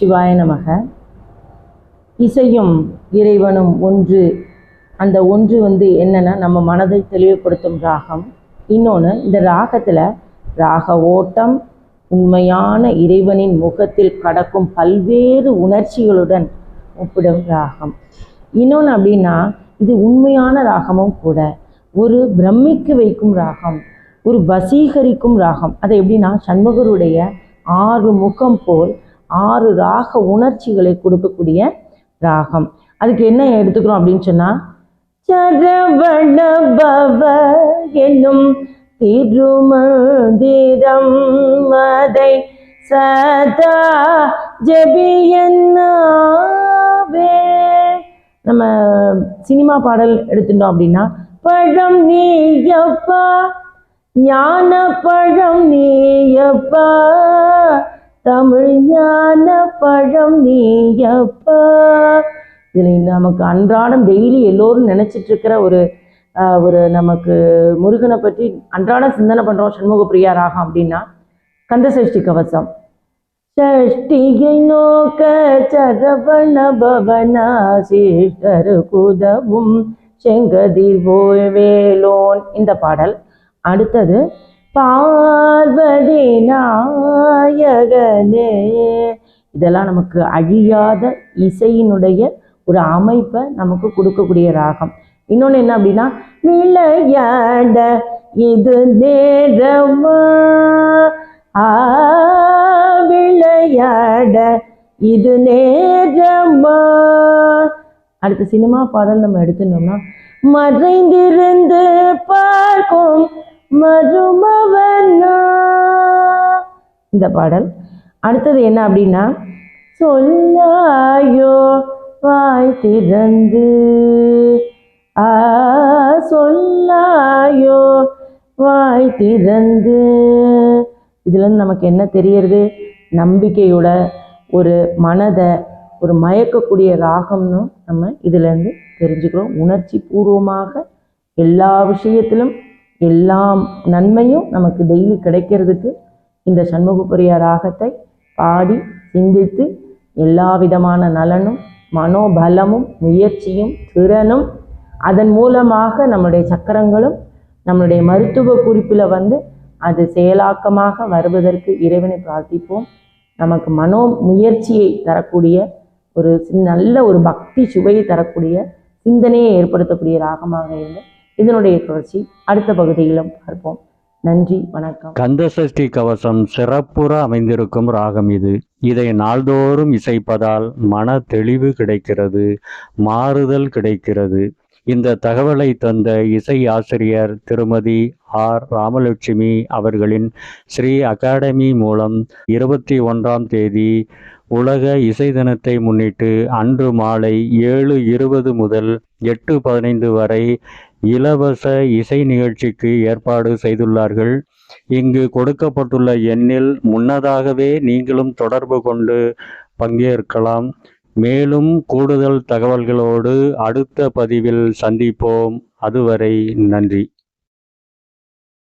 சிவாய நமக. இசையும் இறைவனும் ஒன்று. அந்த ஒன்று வந்து என்னென்னா நம்ம மனதை தெளிவுபடுத்தும் ராகம். இன்னொன்று இந்த ராகத்தில் ராக ஓட்டம் உண்மையான இறைவனின் முகத்தில் கடக்கும் பல்வேறு உணர்ச்சிகளுடன் ஒப்பிடும் ராகம். இன்னொன்று அப்படின்னா இது உண்மையான ராகமும் கூட. ஒரு பிரமிக்க வைக்கும் ராகம் ஒரு வசீகரிக்கும் ராகம். அது எப்படின்னா சண்முகருடைய ஆறு முகம் போல் ஆறு ராக உணர்ச்சிகளை கொடுக்கக்கூடிய ராகம். அதுக்கு என்ன எடுத்துக்கிறோம் அப்படின்னு சொன்னால் சரவண என்னும் திருமந்திரம் அதை சதா ஜபியன்னாவே. நம்ம சினிமா பாடல் எடுத்துட்டோம் அப்படின்னா பழம் நீயப்பா ஞான பழம் நீயப்பா தமிழ் ஞான பழம் நீயப்பா. இதில் நமக்கு அன்றாடம் டெய்லி எல்லோரும் நினச்சிட்டு இருக்கிற ஒரு ஒரு நமக்கு முருகனை பற்றி அன்றாடம் சிந்தனை பண்ணுறோம் சண்முக பிரியா ராகம் அப்படின்னா கந்தசஷ்டி கவசம். ஷஷ்டியை நோக்க சரவண பவனா சிஷ்டரு குதவும் செங்கதிர் போய் வேலோன். இந்த பாடல் அடுத்தது பார்வதி நாயகனே. இதெல்லாம் நமக்கு அழியாத இசையினுடைய ஒரு அமைப்பை நமக்கு கொடுக்கக்கூடிய ராகம். இன்னொன்று என்ன அப்படின்னா விளையாட இது நேரமா? ஆ விளையாட இது நேரமா? அடுத்த சினிமா பாடல் நம்ம எடுத்துனோம்னா மறைந்திருந்து பார்க்கும் மருமவனா. இந்த பாடல். அடுத்தது என்ன அப்படின்னா சொல்லாயோ வாய் திறந்து. ஆ சொல்லாயோ வாய் திறந்து. இதுலேருந்து நமக்கு என்ன தெரியறது? நம்பிக்கையோட ஒரு மனதை ஒரு மயக்கக்கூடிய ராகம்னு நம்ம இதுலேருந்து தெரிஞ்சுக்கிறோம். உணர்ச்சி பூர்வமாக எல்லா விஷயத்திலும் எல்லா நன்மையும் நமக்கு டெய்லி கிடைக்கிறதுக்கு இந்த சண்முகபுரிய ராகத்தை பாடி சிந்தித்து எல்லா விதமான நலனும் மனோபலமும் முயற்சியும் திறனும் அதன் மூலமாக நம்முடைய சக்கரங்களும் நம்மளுடைய மருத்துவ குறிப்பில் வந்து அது செயலாக்கமாக வருவதற்கு இறைவனை பிரார்த்திப்போம். நமக்கு மனோ முயற்சியை தரக்கூடிய ஒரு நல்ல ஒரு பக்தி சுவையை தரக்கூடிய சிந்தனையை ஏற்படுத்தக்கூடிய ராகமாக இருந்து இதனுடைய தொடர்ச்சி அடுத்த பகுதியிலும் பார்ப்போம். நன்றி வணக்கம். கந்தசஷ்டி கவசம் சிறப்புற அமைந்திருக்கும் ராகம் இது. இதை நாள்தோறும் இசைப்பதால் மன தெளிவு கிடைக்கிறது மாறுதல் கிடைக்கிறது. இந்த தகவலை தந்த இசை ஆசிரியர் திருமதி ஆர். ராமலட்சுமி அவர்களின் ஸ்ரீ அகாடமி மூலம் இருபத்தி ஒன்றாம் தேதி உலக இசை தினத்தை முன்னிட்டு அன்று மாலை ஏழு இருபது முதல் எட்டு பதினைந்து வரை இலவச இசை நிகழ்ச்சிக்கு ஏற்பாடு செய்துள்ளார்கள். இங்கு கொடுக்கப்பட்டுள்ள எண்ணில் முன்னதாகவே நீங்களும் தொடர்பு கொண்டு பங்கேற்கலாம். மேலும் கூடுதல் தகவல்களோடு அடுத்த பதிவில் சந்திப்போம். அதுவரை நன்றி.